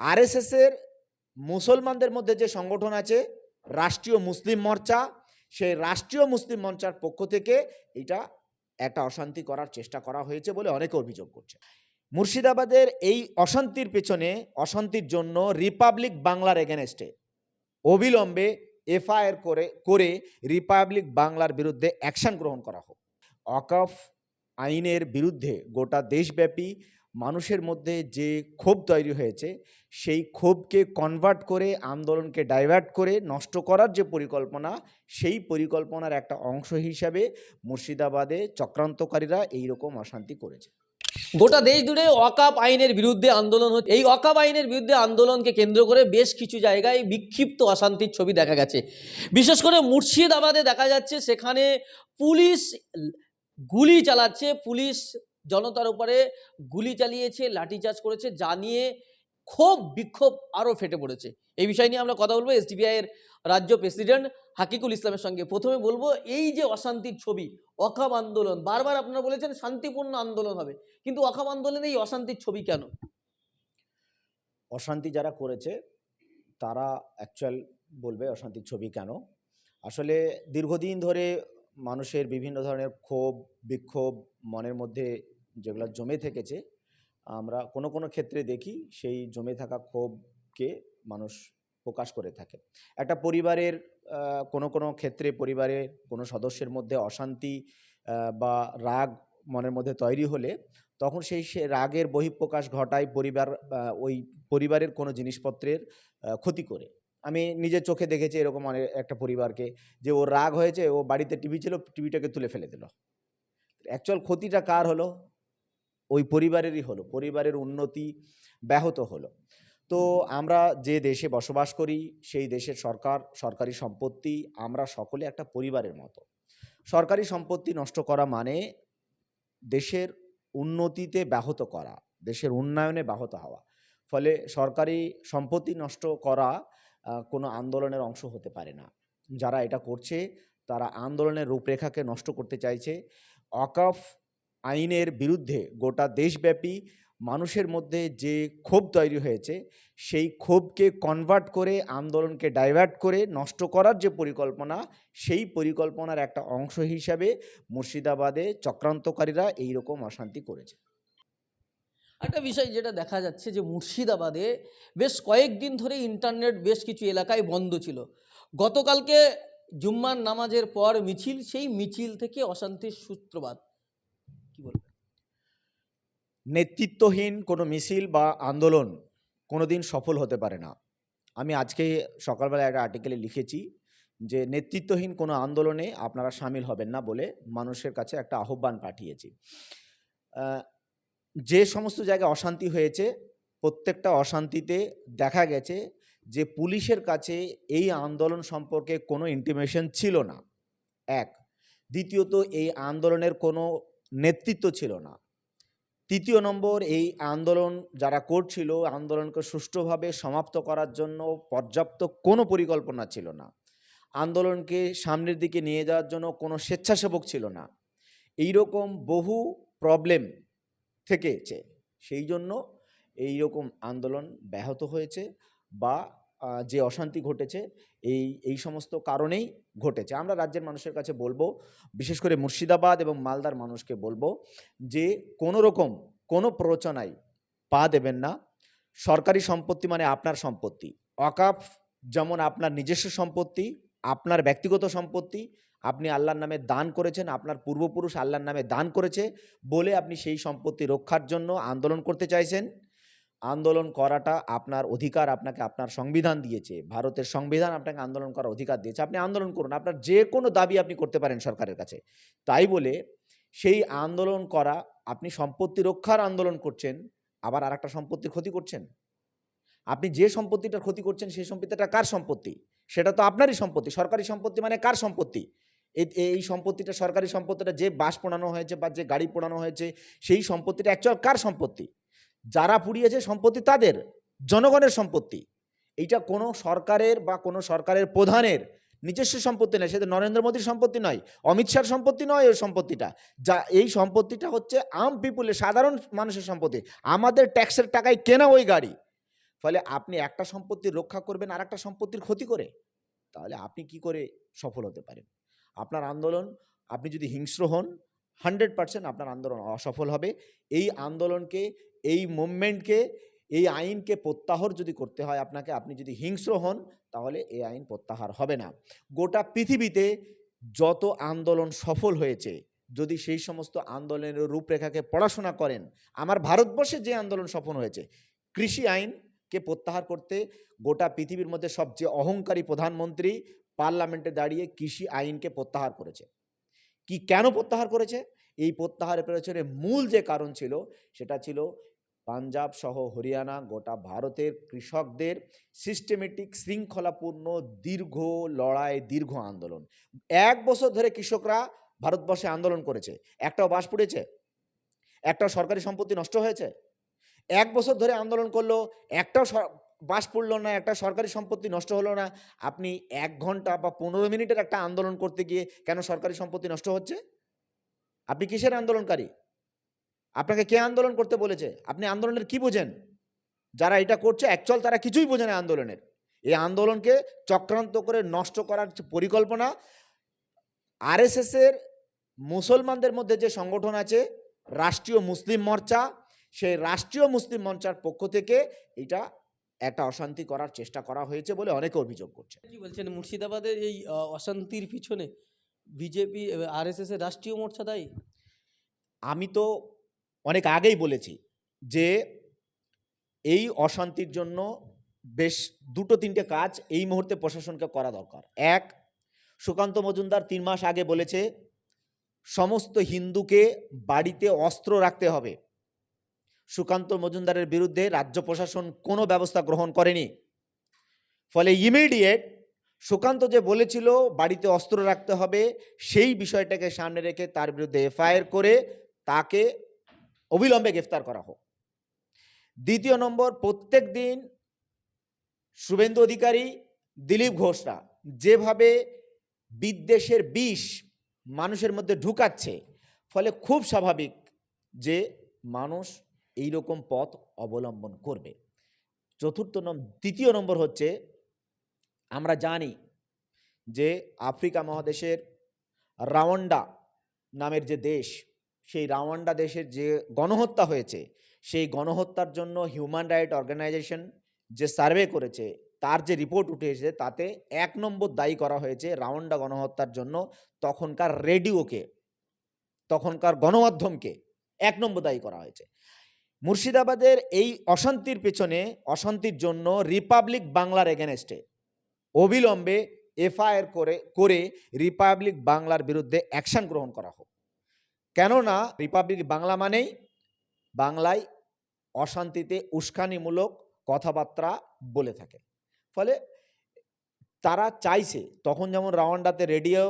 আরএসএসের মুসলমানদের মধ্যে যে সংগঠন আছে, রাষ্ট্রীয় মুসলিম মোর্চা, সেই রাষ্ট্রীয় মুসলিম মোর্চার পক্ষ থেকে এটা একটা অশান্তি করার চেষ্টা করা হয়েছে বলে অনেকে অভিযোগ করছে। মুর্শিদাবাদের এই অশান্তির পেছনে, অশান্তির জন্য রিপাবলিক বাংলার এগেনস্টে অবিলম্বে এফআইআর করে করে রিপাবলিক বাংলার বিরুদ্ধে অ্যাকশন গ্রহণ করা হোক। অকফ আইনের বিরুদ্ধে গোটা দেশব্যাপী মানুষের মধ্যে যে ক্ষোভ তৈরি হয়েছে, সেই ক্ষোভকে কনভার্ট করে, আন্দোলনকে ডাইভার্ট করে, নষ্ট করার যে পরিকল্পনা, সেই পরিকল্পনার একটা অংশ হিসাবে মুর্শিদাবাদে চক্রান্তকারীরা এই রকম অশান্তি করেছে। গোটা দেশ জুড়ে ওয়াকাপ আইনের বিরুদ্ধে আন্দোলন হচ্ছে। এই ওয়াকাপ আইনের বিরুদ্ধে আন্দোলনকে কেন্দ্র করে বেশ কিছু জায়গায় বিক্ষিপ্ত অশান্তির ছবি দেখা গেছে। বিশেষ করে মুর্শিদাবাদে দেখা যাচ্ছে, সেখানে পুলিশ গুলি চালাচ্ছে, পুলিশ জনতার উপরে গুলি চালিয়েছে, লাঠিচার্জ করেছে, যা নিয়ে ক্ষোভ, বিক্ষোভ আরও ফেটে পড়েছে। এই বিষয় নিয়ে আমরা কথা বলব এসডিবিআই এর রাজ্য প্রেসিডেন্ট হাকিকুল ইসলামের সঙ্গে। প্রথমে বলব, এই যে অশান্তির ছবি অকাব আন্দোলন, বারবার আপনারা বলেছেন শান্তিপূর্ণ আন্দোলন হবে, কিন্তু অকাব আন্দোলনে এই অশান্তির ছবি কেন? অশান্তি যারা করেছে, তারা অ্যাকচুয়াল বলবে অশান্তির ছবি কেন? আসলে দীর্ঘদিন ধরে মানুষের বিভিন্ন ধরনের ক্ষোভ, বিক্ষোভ মনের মধ্যে যেগুলো জমে থেকেছে, আমরা কোনো কোনো ক্ষেত্রে দেখি সেই জমে থাকা ক্ষোভকে মানুষ প্রকাশ করে থাকে। একটা পরিবারের কোনো কোনো ক্ষেত্রে পরিবারের কোনো সদস্যের মধ্যে অশান্তি বা রাগ মনের মধ্যে তৈরি হলে তখন সেই, সে রাগের বহিঃপ্রকাশ ঘটায় পরিবার ওই পরিবারের কোনো জিনিসপত্রের ক্ষতি করে। আমি নিজের চোখে দেখেছি এরকম অনেক একটা পরিবারকে যে ও রাগ হয়েছে, ও বাড়িতে টিভি ছিল, টিভিটাকে তুলে ফেলে দিল। অ্যাকচুয়াল ক্ষতিটা কার হলো? ওই পরিবারেরই হলো, পরিবারের উন্নতি ব্যাহত হলো। তো আমরা যে দেশে বসবাস করি, সেই দেশের সরকার, সরকারি সম্পত্তি আমরা সকলে একটা পরিবারের মতো। সরকারি সম্পত্তি নষ্ট করা মানে দেশের উন্নতিতে ব্যাহত করা, দেশের উন্নয়নে ব্যাহত হওয়া। ফলে সরকারি সম্পত্তি নষ্ট করা কোনো আন্দোলনের অংশ হতে পারে না। যারা এটা করছে, তারা আন্দোলনের রূপরেখাকে নষ্ট করতে চাইছে। অকফ আইনের বিরুদ্ধে গোটা দেশব্যাপী মানুষের মধ্যে যে ক্ষোভ তৈরি হয়েছে, সেই ক্ষোভকে কনভার্ট করে, আন্দোলনকে ডাইভার্ট করে, নষ্ট করার যে পরিকল্পনা, সেই পরিকল্পনার একটা অংশ হিসাবে মুর্শিদাবাদে চক্রান্তকারীরা এই রকম অশান্তি করেছে। একটা বিষয় যেটা দেখা যাচ্ছে যে মুর্শিদাবাদে বেশ কয়েকদিন ধরে ইন্টারনেট বেশ কিছু এলাকায় বন্ধ ছিল। গতকালকে জুম্মার নামাজের পর মিছিল, সেই মিছিল থেকে অশান্তির সূত্রপাত। কি বলবেন নেতৃত্বহীন কোনো মিছিল বা আন্দোলন কোনোদিন সফল হতে পারে না। আমি আজকে সকালবেলা একটা আর্টিকেলে লিখেছি যে, নেতৃত্বহীন কোনো আন্দোলনে আপনারা সামিল হবেন না বলে মানুষের কাছে একটা আহ্বান পাঠিয়েছি। যে সমস্ত জায়গায় অশান্তি হয়েছে, প্রত্যেকটা অশান্তিতে দেখা গেছে যে, পুলিশের কাছে এই আন্দোলন সম্পর্কে কোনো ইন্টিমেশন ছিল না। এক। দ্বিতীয়ত, এই আন্দোলনের কোনো নেতৃত্ব ছিল না। তৃতীয় নম্বর, এই আন্দোলন যারা করছিল, আন্দোলনকে সুষ্ঠুভাবে সমাপ্ত করার জন্য পর্যাপ্ত কোনো পরিকল্পনা ছিল না। আন্দোলনকে সামনের দিকে নিয়ে যাওয়ার জন্য কোনো স্বেচ্ছাসেবক ছিল না। এই রকম বহু প্রবলেম থেকেছে। সেই জন্য এই রকম আন্দোলন ব্যাহত হয়েছে বা যে অশান্তি ঘটেছে, এই এই সমস্ত কারণেই ঘটেছে। আমরা রাজ্যের মানুষের কাছে বলব, বিশেষ করে মুর্শিদাবাদ এবং মালদার মানুষকে বলব, যে কোনো রকম কোনো প্ররোচনায় পা দেবেন না। সরকারি সম্পত্তি মানে আপনার সম্পত্তি। অকাফ যেমন আপনার নিজস্ব সম্পত্তি, আপনার ব্যক্তিগত সম্পত্তি, আপনি আল্লাহর নামে দান করেছেন, আপনার পূর্বপুরুষ আল্লাহর নামে দান করেছে বলে আপনি সেই সম্পত্তি রক্ষার জন্য আন্দোলন করতে চাইছেন। আন্দোলন করাটা আপনার অধিকার আপনাকে আপনার সংবিধান দিয়েছে। ভারতের সংবিধান আপনাকে আন্দোলন করার অধিকার দিয়েছে। আপনি আন্দোলন করুন। আপনার যে কোনো দাবি আপনি করতে পারেন সরকারের কাছে। তাই বলে সেই আন্দোলন করা, আপনি সম্পত্তি রক্ষার আন্দোলন করছেন, আবার আর একটা সম্পত্তির ক্ষতি করছেন? আপনি যে সম্পত্তিটার ক্ষতি করছেন, সেই সম্পত্তিটা কার সম্পত্তি? সেটা তো আপনারই সম্পত্তি। সরকারি সম্পত্তি মানে কার সম্পত্তি? এই এই সম্পত্তিটা, সরকারি সম্পত্তিটা যে বাস পোড়ানো হয়েছে বা যে গাড়ি পোড়ানো হয়েছে, সেই সম্পত্তিটা অ্যাকচুয়াল কার সম্পত্তি? যারা পুড়িয়েছে সম্পত্তি তাদের, জনগণের সম্পত্তি। এইটা কোনো সরকারের বা কোনো সরকারের প্রধানের নিজস্ব সম্পত্তি নয় সেটা নরেন্দ্র মোদীর সম্পত্তি নয়, অমিত শাহর সম্পত্তি নয় ওই সম্পত্তিটা। যা এই সম্পত্তিটা হচ্ছে আম পিপুলের সাধারণ মানুষের সম্পত্তি। আমাদের ট্যাক্সের টাকায় কেনা ওই গাড়ি। ফলে আপনি একটা সম্পত্তির রক্ষা করবেন আর একটা সম্পত্তির ক্ষতি করে। তাহলে আপনি কি করে সফল হতে পারেন? আপনার আন্দোলন, আপনি যদি হিংস্র হন হান্ড্রেড পার্সেন্ট আপনার আন্দোলন অসফল হবে। এই আন্দোলনকে এই মুভমেন্টকে, এই আইনকে প্রত্যাহার যদি করতে হয় আপনাকে, আপনি যদি হিংস্র হন, তাহলে এই আইন প্রত্যাহার হবে না। গোটা পৃথিবীতে যত আন্দোলন সফল হয়েছে, যদি সেই সমস্ত আন্দোলনের রূপরেখাকে পড়াশোনা করেন, আমার ভারতবর্ষে যে আন্দোলন সফল হয়েছে, কৃষি আইনকে প্রত্যাহার করতে গোটা পৃথিবীর মধ্যে সবচেয়ে অহংকারী প্রধানমন্ত্রী পার্লামেন্টে দাঁড়িয়ে কৃষি আইনকে প্রত্যাহার করেছে। কি কেন প্রত্যাহার করেছে? এই প্রত্যাহারের পেছনে মূল যে কারণ ছিল, সেটা ছিল পাঞ্জাব সহ হরিয়ানা, গোটা ভারতের কৃষকদের সিস্টেমেটিক শৃঙ্খলাপূর্ণ দীর্ঘ লড়াই, দীর্ঘ আন্দোলন। এক বছর ধরে কৃষকরা ভারতবর্ষে আন্দোলন করেছে। একটাও বাস পড়েছে? একটাও সরকারি সম্পত্তি নষ্ট হয়েছে? এক বছর ধরে আন্দোলন করল, একটাও বাস পড়ল না একটা সরকারি সম্পত্তি নষ্ট হলো না। আপনি এক ঘণ্টা বা পনেরো মিনিটের একটা আন্দোলন করতে গিয়ে কেন সরকারি সম্পত্তি নষ্ট হচ্ছে? আপনি কিসের আন্দোলনকারী? আপনাকে কে আন্দোলন করতে বলেছে? আপনি আন্দোলনের কি বোঝেন? যারা এটা করছে অ্যাকচুয়াল তারা কিছুই বোঝে না আন্দোলনের। এই আন্দোলনকে চক্রান্ত করে নষ্ট করার পরিকল্পনা আরএসএসের মুসলমানদের মধ্যে যে সংগঠন আছে রাষ্ট্রীয় মুসলিম মোর্চা সেই রাষ্ট্রীয় মুসলিম মোর্চার পক্ষ থেকে এটা একটা অশান্তি করার চেষ্টা করা হয়েছে বলে অনেকে অভিযোগ করছে। কি বলছেন? মুর্শিদাবাদের এই অশান্তির পিছনে বিজেপি আরএসএস এর রাষ্ট্রীয় মোর্চা দায়ী? আমি তো অনেক আগেই বলেছি যে এই অশান্তির জন্য বেশ দুটো তিনটে কাজ এই মুহূর্তে প্রশাসনকে করা দরকার। এক, সুকান্ত মজুমদার তিন মাস আগে বলেছে, সমস্ত হিন্দুকে বাড়িতে অস্ত্র রাখতে হবে। সুকান্ত মজুমদারের বিরুদ্ধে রাজ্য প্রশাসন কোনো ব্যবস্থা গ্রহণ করেনি। ফলে ইমিডিয়েট সুকান্ত যে বলেছিল বাড়িতে অস্ত্র রাখতে হবে, সেই বিষয়টাকে সামনে রেখে তার বিরুদ্ধে এফআইআর করে তাকে অবিলম্বে গ্রেফতার করা হোক। দ্বিতীয় নম্বর, প্রত্যেক দিন শুভেন্দু অধিকারী, দিলীপ ঘোষরা যেভাবে বিদ্বেষের বিষ মানুষের মধ্যে ঢুকাচ্ছে, ফলে খুব স্বাভাবিক যে মানুষ এই রকম পথ অবলম্বন করবে। চতুর্থ নম্বর তৃতীয় নম্বর হচ্ছে, আমরা জানি যে আফ্রিকা মহাদেশের রাওয়ান্ডা নামের যে দেশ সেই রাওয়ান্ডা দেশের যে গণহত্যা হয়েছে, সেই গণহত্যার জন্য হিউম্যান রাইট অর্গানাইজেশন যে সার্ভে করেছে, তার যে রিপোর্ট উঠে এসেছে, তাতে এক নম্বর দায়ী করা হয়েছে রাওয়ান্ডা গণহত্যার জন্য তখনকার রেডিওকে, তখনকার গণমাধ্যমকে এক নম্বর দায়ী করা হয়েছে। মুর্শিদাবাদের এই অশান্তির পেছনে, অশান্তির জন্য রিপাবলিক বাংলার এগেনস্টে অবিলম্বে এফআইআর করে করে রিপাবলিক বাংলার বিরুদ্ধে অ্যাকশন গ্রহণ করা হোক। কেননা রিপাবলিক বাংলা মানেই বাংলায় অশান্তিতে উস্কানিমূলক কথাবার্তা বলে থাকে। ফলে তারা চাইছে তখন যেমন রাওয়ান্ডাতে রেডিও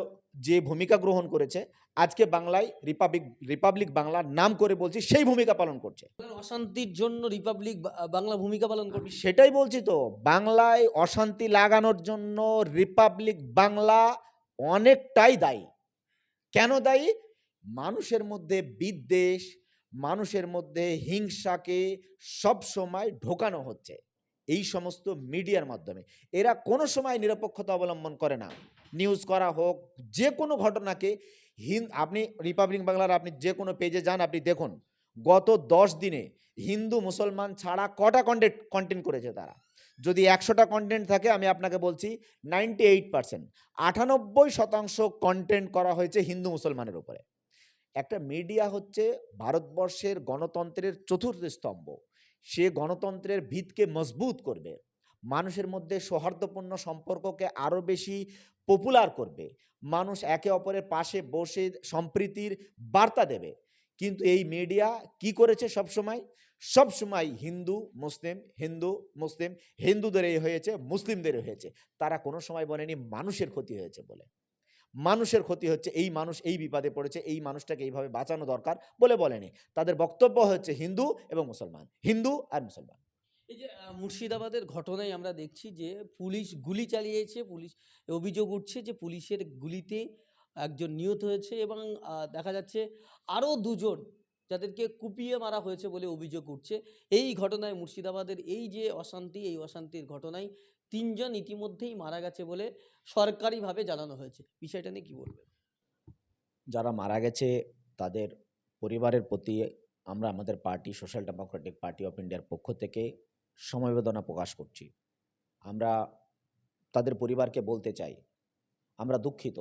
যে ভূমিকা গ্রহণ করেছে আজকে বাংলায় রিপাবলিক রিপাবলিক বাংলার নাম করে বলছি সেই ভূমিকা পালন করছে। অশান্তির জন্য রিপাবলিক বাংলা ভূমিকা পালন করবে সেটাই বলছি তো বাংলায় অশান্তি লাগানোর জন্য রিপাবলিক বাংলা অনেকটাই দায়ী। কেন দায়ী? মানুষের মধ্যে বিদ্বেষ, মানুষের মধ্যে হিংসাকে সব সময় ঢোকানো হচ্ছে। এই সমস্ত মিডিয়ার মাধ্যমে। এরা কোনো সময় নিরপেক্ষতা অবলম্বন করে না। নিউজ করা হোক, যে কোনো ঘটনাকে হিন্দ আপনি রিপাবলিক বাংলার আপনি যে কোনো পেজে যান, আপনি দেখুন। গত দশ দিনে হিন্দু, মুসলমান ছাড়া কটা কন্টেন্ট কন্টেন্ট করেছে তারা? যদি একশোটা কন্টেন্ট থাকে, আমি আপনাকে বলছি নাইনটি এইট পার্সেন্ট আটানব্বই শতাংশ কন্টেন্ট করা হয়েছে হিন্দু, মুসলমানের উপরে। একটা মিডিয়া হচ্ছে ভারতবর্ষের গণতন্ত্রের চতুর্থ স্তম্ভ। সে গণতন্ত্রের ভিতকে মজবুত করবে। মানুষের মধ্যে সৌহার্দ্যপূর্ণ সম্পর্ককে আরও বেশি পপুলার করবে। মানুষ একে অপরের পাশে বসে সম্প্রীতির বার্তা দেবে। কিন্তু এই মিডিয়া কি করেছে সব সময় সব সময় হিন্দু, মুসলিম হিন্দু, মুসলিম, হিন্দুদের এই হয়েছে, মুসলিমদের হয়েছে। তারা কোনো সময় বলেনি মানুষের ক্ষতি হয়েছে বলে। মানুষের ক্ষতি হচ্ছে, এই মানুষ এই বিপদে পড়েছে, এই মানুষটাকে এইভাবে বাঁচানো দরকার বলে বলেনি। তাদের বক্তব্য হচ্ছে হিন্দু এবং মুসলমান, হিন্দু আর মুসলমান। এই যে মুর্শিদাবাদের ঘটনায় আমরা দেখছি যে পুলিশ গুলি চালিয়েছে, পুলিশ অভিযোগ উঠছে যে পুলিশের গুলিতে একজন নিহত হয়েছে এবং দেখা যাচ্ছে আরও দুজন যাদেরকে কুপিয়ে মারা হয়েছে বলে অভিযোগ উঠছে। এই ঘটনায় মুর্শিদাবাদের এই যে অশান্তি, এই অশান্তির ঘটনায় তিনজন ইতিমধ্যেই মারা গেছে বলে সরকারিভাবে জানানো হয়েছে। বিষয়টা নিয়ে কি বলবেন? যারা মারা গেছে, তাদের পরিবারের প্রতি আমরা আমাদের party, Social Democratic Party of ইন্ডিয়ার পক্ষ থেকে সমবেদনা প্রকাশ করছি। আমরা তাদের পরিবারকে বলতে চাই, আমরা দুঃখিত,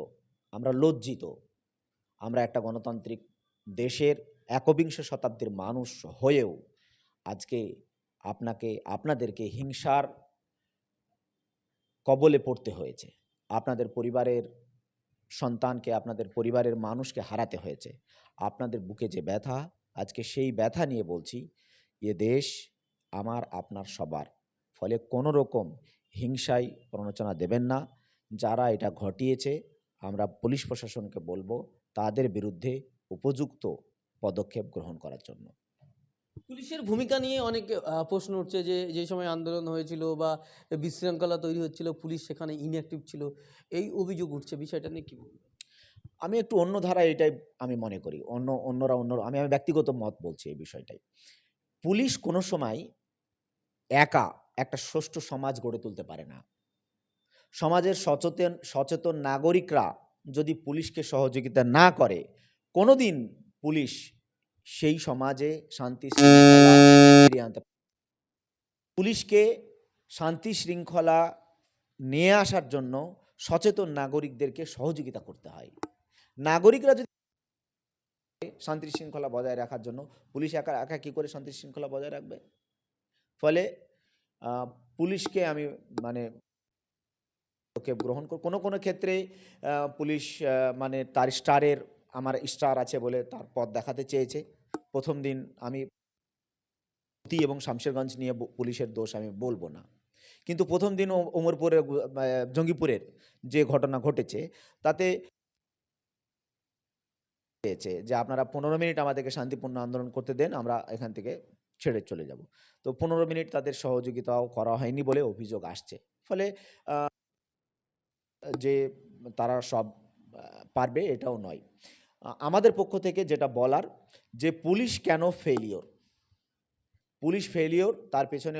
আমরা লজ্জিত, আমরা একটা গণতান্ত্রিক দেশের একবিংশ শতাব্দীর মানুষ হয়েও আজকে আপনাকে, আপনাদেরকে হিংসার কবলে পড়তে হয়েছে। আপনাদের পরিবারের সন্তানকে, আপনাদের পরিবারের মানুষকে হারাতে হয়েছে। আপনাদের বুকে যে ব্যথা, আজকে সেই ব্যথা নিয়ে বলছি, এ দেশ আমার, আপনার সবার। ফলে কোনো রকম হিংসায় প্রণোচনা দেবেন না। যারা এটা ঘটিয়েছে, আমরা পুলিশ প্রশাসনকে বলব, তাদের বিরুদ্ধে উপযুক্ত পদক্ষেপ গ্রহণ করার জন্য। পুলিশের ভূমিকা নিয়ে অনেক প্রশ্ন উঠছে যে যে সময় আন্দোলন হয়েছিল বা বিশৃঙ্খলা তৈরি হচ্ছিল পুলিশ সেখানে ইনঅ্যাক্টিভ ছিল এই অভিযোগ উঠছে বিষয়টা নিয়ে কি বলবেন? আমি একটু অন্য ধারায় এটাই আমি মনে করি অন্য অন্যরা অন্য আমি আমি ব্যক্তিগত মত বলছি এই বিষয়টাই। পুলিশ কোনো সময় একা একটা সুষ্ঠু সমাজ গড়ে তুলতে পারে না। সমাজের সচেতন সচেতন নাগরিকরা যদি পুলিশকে সহযোগিতা না করে কোনোদিন পুলিশ সেই সমাজে শান্তি শৃঙ্খলা আনতে পুলিশকে শান্তি শৃঙ্খলা নিয়ে আসার জন্য সচেতন নাগরিকদেরকে সহযোগিতা করতে হয়। নাগরিকরা যদি শান্তি শৃঙ্খলা বজায় রাখার জন্য পুলিশ একা একা কী করে শান্তি শৃঙ্খলা বজায় রাখবে? ফলে পুলিশকে আমি মানে গ্রহণ কর, কোনো কোনো ক্ষেত্রে পুলিশ মানে তার স্টারের আমার স্টার আছে বলে তার পথ দেখাতে চেয়েছে। প্রথম দিন আমি এবং শামশেরগঞ্জ নিয়ে পুলিশের দোষ আমি বলব না। কিন্তু প্রথম দিন ওমরপুরের জঙ্গিপুরের যে ঘটনা ঘটেছে, তাতে পেয়েছে যে আপনারা পনেরো মিনিট আমাদেরকে শান্তিপূর্ণ আন্দোলন করতে দেন, আমরা এখান থেকে ছেড়ে চলে যাব। তো পনেরো মিনিট তাদের সহযোগিতাও করা হয়নি বলে অভিযোগ আসছে। ফলে যে তারা সব পারবে এটাও নয়। আমাদের পক্ষ থেকে যেটা বলার, যে পুলিশ কেন ফেলিওর পুলিশ ফেলিওর তার পেছনে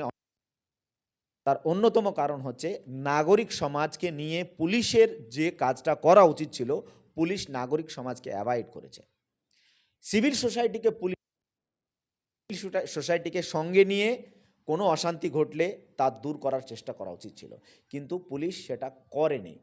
তার অন্যতম কারণ হচ্ছে নাগরিক সমাজকে নিয়ে পুলিশের যে কাজটা করা উচিত ছিল, পুলিশ নাগরিক সমাজকে অ্যাভয়েড করেছে। সিভিল সোসাইটিকে পুলিশ সোসাইটিকে সঙ্গে নিয়ে কোনো অশান্তি ঘটলে তা দূর করার চেষ্টা করা উচিত ছিল। কিন্তু পুলিশ সেটা করেনি।